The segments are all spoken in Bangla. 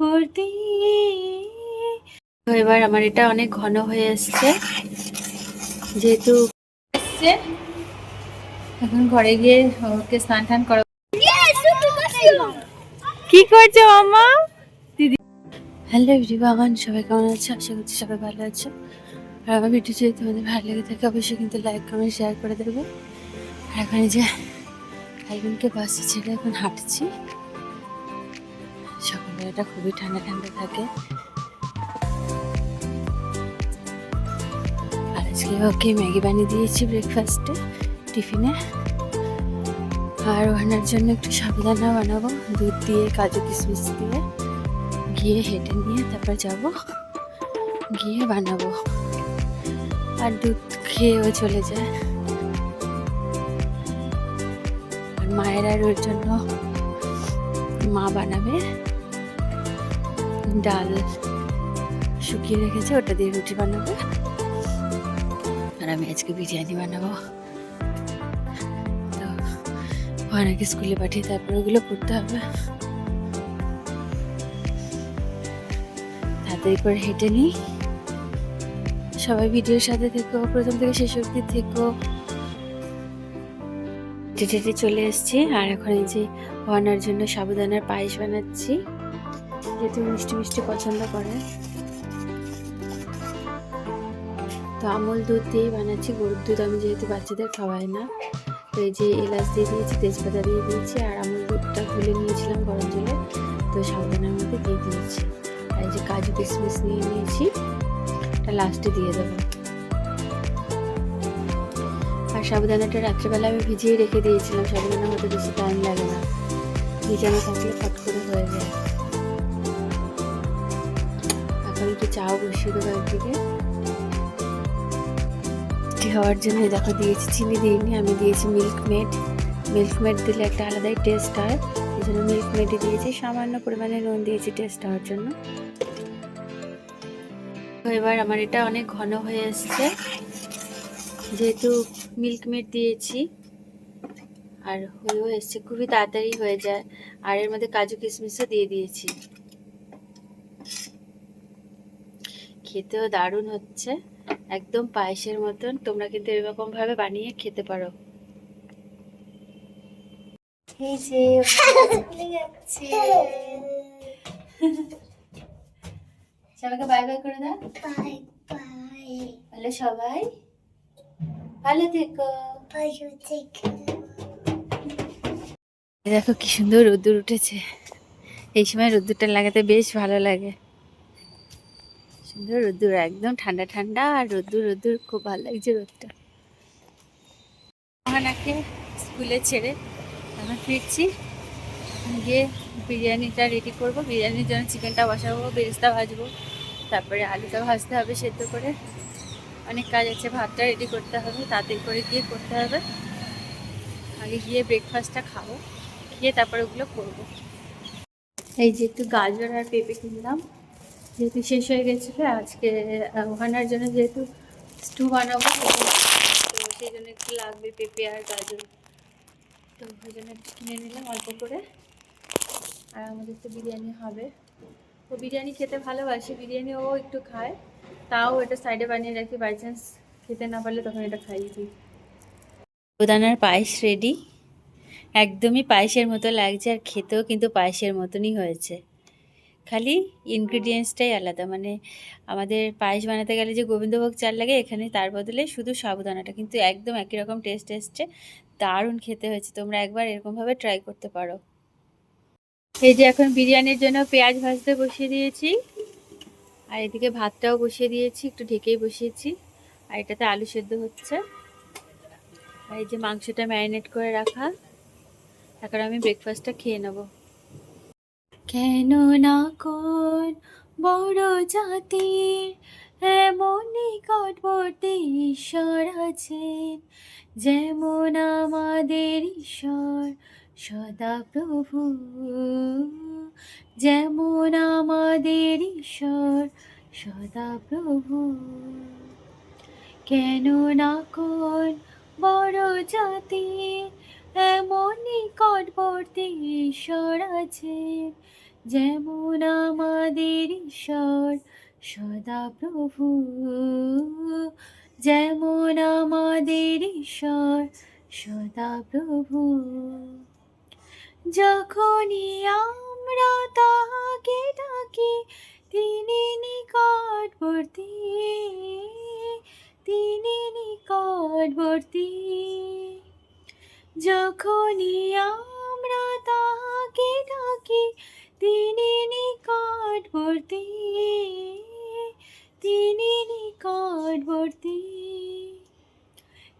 ভর্তি তো এবার আমার এটা অনেক ঘন হয়ে এসছে যেহেতু এসছে এখন ঘরে গিয়ে ওকে স্নান টান করা কি করছ মামা? দিদি হ্যালো এভরিওয়ান সবাই কেমন আছো? আশা করছি সবাই ভালো আছো। আর আমার ভিডিও যদি তোমাদের ভালো লেগে থাকে অবশ্যই কিন্তু লাইক কমেন্ট শেয়ার করে দেবে। আর এখন যে আইবিনকে বাসে ছেড়ে এখন হাঁটছি। সকালবেলাটা খুবই ঠান্ডা ঠান্ডা থাকে। আর আজকে ওকে ম্যাগি বানিয়ে দিয়েছি ব্রেকফাস্টে টিফিনে। আর ওনার জন্য একটু সাবধানা বানাবো, দুধ দিয়ে, কাজু কিশমিশ দিয়ে। গিয়ে হেঁটে নিয়ে তারপর যাব, গিয়ে বানাবো। আর দুধ খেয়েও চলে যায়। আর মায়ের আর ওর জন্য মা বানাবে। ডাল শুকিয়ে রেখেছে, ওটা দিয়ে রুটি বানাবো। আর আমি আজকে বিরিয়ানি বানাবো। তো অনেকে স্কুলে পাঠিয়ে তারপর ওগুলো করতে হবে। তাড়াতাড়ি করে হেঁটে নিই। সবাই ভিডিওর সাথে থেকো, প্রথম থেকে শেষ অবধি থেকো। হেঁটে চলে এসেছি, আর এখন এই যে ওয়ানার জন্য সাবুদানার পায়েস বানাচ্ছি। যেহেতু মিষ্টি মিষ্টি পছন্দ করে। তো আমল দুধ দিয়ে বানাচ্ছি, গরুর দুধ আমি যেহেতু বাচ্চাদের খাওয়াই না। তো এই যে এলাচ দিয়ে দিয়েছি, তেজপাতা দিয়ে দিয়েছি, আর আমল দুধটা খুলে নিয়েছিলাম গরম জলে, তো সাবধানের মধ্যে দিয়ে দিয়েছি। আর এই যে কাজু কিশমিশ নিয়ে নিয়েছি, এটা লাস্টে দিয়ে দেবো। আর সাবুদানাটা রাত্রেবেলা আমি ভিজিয়ে রেখে দিয়েছিলাম, সাবধানের মধ্যে বেশি টাইম লাগে না। ভিজানো থাকলে ফট করে হয়ে যায়। একটু চাও বসিয়ে দেবো একদিকে। মিষ্টি হওয়ার জন্য দেখো দিয়েছি চিনি দিইনি, আমি দিয়েছি মিল্ক মেড মিল্ক মেড দিলে একটা আলাদাই টেস্ট হয়, এই জন্য মিল্ক মেডই দিয়েছি। সামান্য পরিমাণে নুন দিয়েছি টেস্ট হওয়ার জন্য। এবার আমার এটা অনেক ঘন হয়ে এসছে। যেহেতু মিল্ক মেড দিয়েছি, আর হয়েও এসছে, খুবই তাড়াতাড়ি হয়ে যায়। আর এর মধ্যে কাজু কিশমিশও দিয়ে দিয়েছি। খেতেও দারুণ হচ্ছে। একদম পায়েসের মতন। তোমরা কিন্তু এরকম ভাবে বানিয়ে খেতে পারো। এই যে সবাইকে বাই বাই করে দাও। বাই সবাই। ভালো থেকো। ভালো থেকে। দেখো কি সুন্দর রোদ্দুর উঠেছে। এই সময় রোদ্দুরটা লাগাতে বেশ ভালো লাগে। সুন্দর রোদ্দুর, একদম ঠান্ডা ঠান্ডা আর রোদ্দুর রোদ্দুর, খুব ভালো লাগছে রোদটা। ওখানাকে স্কুলে ছেড়ে এখন ফিরছি। গিয়ে বিরিয়ানিটা রেডি করব। বিরিয়ানির জন্য চিকেনটা বসাবো, বেরেস্তা ভাজবো, তারপরে আলুটা ভাজতে হবে সেদ্ধ করে। অনেক কাজ আছে, ভাতটা রেডি করতে হবে, তাড়াতাড়ি করে গিয়ে করতে হবে। আগে গিয়ে ব্রেকফাস্টটা খাব খেয়ে তারপরে ওগুলো করব। এই যে একটু গাজর আর পেঁপে কিনলাম। যেহেতু শেষ হয়ে গেছিল আজকে ওখানার জন্য যেহেতু স্টু বানাবো, তো সেই জন্য একটু লাগবে পেঁপে আর গাজর। তো ওই জন্য একটু কিনে নিলাম অল্প করে। আর আমাদের তো বিরিয়ানি হবে। ও বিরিয়ানি খেতে ভালোবাসে, বিরিয়ানি ও একটু খায়। তাও এটা সাইডে বানিয়ে রাখি বাই চান্স খেতে না পারলে তখন এটা খাইয়ে দিই। প্রদানার পায়েস রেডি একদমই পায়েসের মতো লাগছে আর খেতেও কিন্তু পায়েসের মতনই হয়েছে। খালি ইনগ্রিডিয়েন্টসটাই আলাদা। মানে আমাদের পায়েস বানাতে গেলে যে গোবিন্দভোগ চাল লাগে, এখানে তার বদলে শুধু সাবুদানাটা। কিন্তু একদম একই রকম টেস্ট এসছে। দারুণ খেতে হয়েছে। তোমরা একবার এরকমভাবে ট্রাই করতে পারো। এই যে এখন বিরিয়ানির জন্য পেঁয়াজ ভাজতে বসিয়ে দিয়েছি। আর এদিকে ভাতটাও বসিয়ে দিয়েছি, একটু ঢেকেই বসিয়েছি। আর এটাতে আলু সেদ্ধ হচ্ছে। আর এই যে মাংসটা ম্যারিনেট করে রাখা। এখন আমি ব্রেকফাস্টটা খেয়ে নেব। কেন না কোন বড় জাতির এমন নিকটবর্তী ঈশ্বর আছেন? যেমন আমাদের ঈশ্বর সদা প্রভু। যেমন আমাদের ঈশ্বর সদা প্রভু। কেন না কোন বড় জাতির এমন নিকটবর্তী ঈশ্বর আছে, যেমন আমাদের ঈশ্বর সদা প্রভু। যেমন আমাদের ঈশ্বর সদা প্রভু। যখনই আমরা তাহাকে ডাকি, তিনি নিকটবর্তী তিনি নিকটবর্তী। যখনই আমরা তাহাকে ডাকি, তিনি নিকটবর্তী তিনি নিকটবর্তী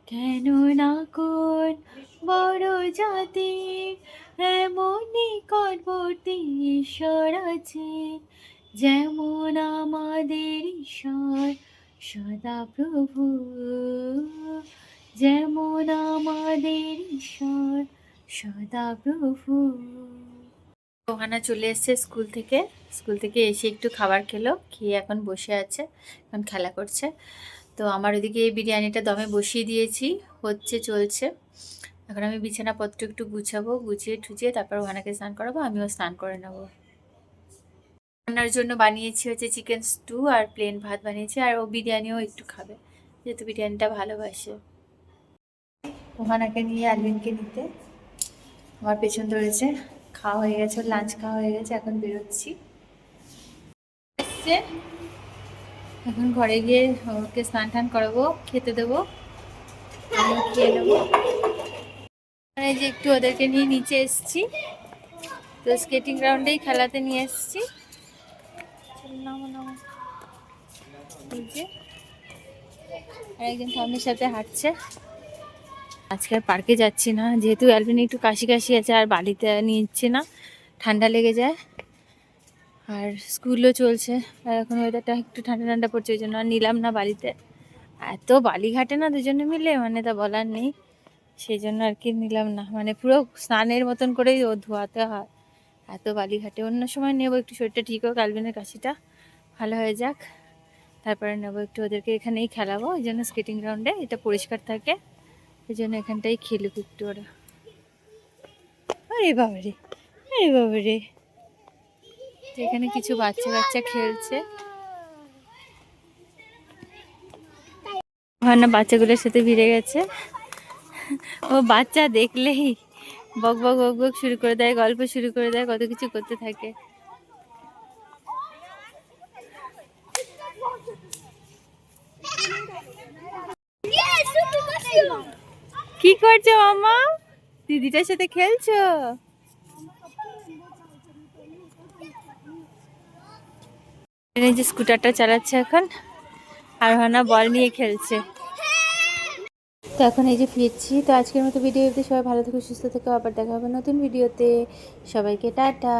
কেন না কোন বড় জাতির এমন নিকটবর্তী ঈশ্বর আছে, যেমন আমাদের ঈশ্বর সদা প্রভু। যেমন আমাদের ঈশ্বর, সদা প্রভু। ওহানা চলে এসেছে স্কুল থেকে। স্কুল থেকে এসে একটু খাবার খেলো, খেয়ে এখন বসে আছে, এখন খেলা করছে। তো আমার ওদিকে এই বিরিয়ানিটা দমে বসিয়ে দিয়েছি, হচ্ছে, চলছে। এখন আমি বিছানাপত্র একটু গুছাবো, গুছিয়ে টুচিয়ে তারপর ওহানাকে স্নান করাবো, আমিও স্নান করে নেব। রান্নার জন্য বানিয়েছি হচ্ছে চিকেন স্টু আর প্লেন ভাত বানিয়েছি, আর ও বিরিয়ানিও একটু খাবে, যেহেতু বিরিয়ানিটা ভালোবাসে। ওহানাকে নিয়ে আলবিনকে নিতে। আমার পেছন ধরেছে। খাওয়া হয়ে গেছে লাঞ্চ খাওয়া হয়ে গেছে এখন বেরোচ্ছি। এখন ঘরে গিয়ে ওকে স্নান টান করাবো খেতে দেবো খেয়ে নেব। এই যে একটু ওদেরকে নিয়ে নিচে এসছি। তো স্কেটিং গ্রাউন্ডেই খেলাতে নিয়ে এসেছি। চল, নামো, নামো। এই যে। আর একজন ফ্যামিলির সাথে হাঁটছে। আজকে আর পার্কে যাচ্ছি না। যেহেতু অ্যালবিন একটু কাশি কাশি আছে, আর বাড়িতে নিচ্ছে না, ঠান্ডা লেগে যায়। আর স্কুলও চলছে, আর এখন ওয়েদারটা একটু ঠান্ডা ঠান্ডা পড়ছে, ওই জন্য আর নিলাম না বাড়িতে এত বালি ঘাটে না দুজনে মিলে মানে তা বলার নেই। সেই জন্য আর কি নিলাম না মানে পুরো স্নানের মতন করেই ও ধোয়াতে হয়। এত বালি ঘাটে অন্য সময় নেব, একটু শরীরটা ঠিক হোক অ্যালবিনের কাশিটা ভালো হয়ে যাক। তারপরে নেব, একটু ওদেরকে এখানেই খেলাবো, ওই জন্য স্কেটিং গ্রাউন্ডে এটা পরিষ্কার থাকে। এই জন্য এখানটাই খেলুক একটু ওরা। আরে বাবারে আরে বাবারে এখানে কিছু বাচ্চা বাচ্চা খেলছে। বাচ্চাগুলোর সাথে ভিড়ে গেছে। ও বাচ্চা দেখলেই বক বক বক বক শুরু করে দেয়, গল্প শুরু করে দেয়, কত কিছু করতে থাকে। কি করছ মামা? দিদিটার সাথে খেলছো? এই যে স্কুটারটা চালাচ্ছে এখন। আর হানা বল নিয়ে খেলছে। তো এখন এই যে ফিরছি। তো আজকের মতো ভিডিওতে সবাই ভালো থেকে, সুস্থ থেকো। আবার দেখা হবে নতুন ভিডিওতে সবাইকে টাটা।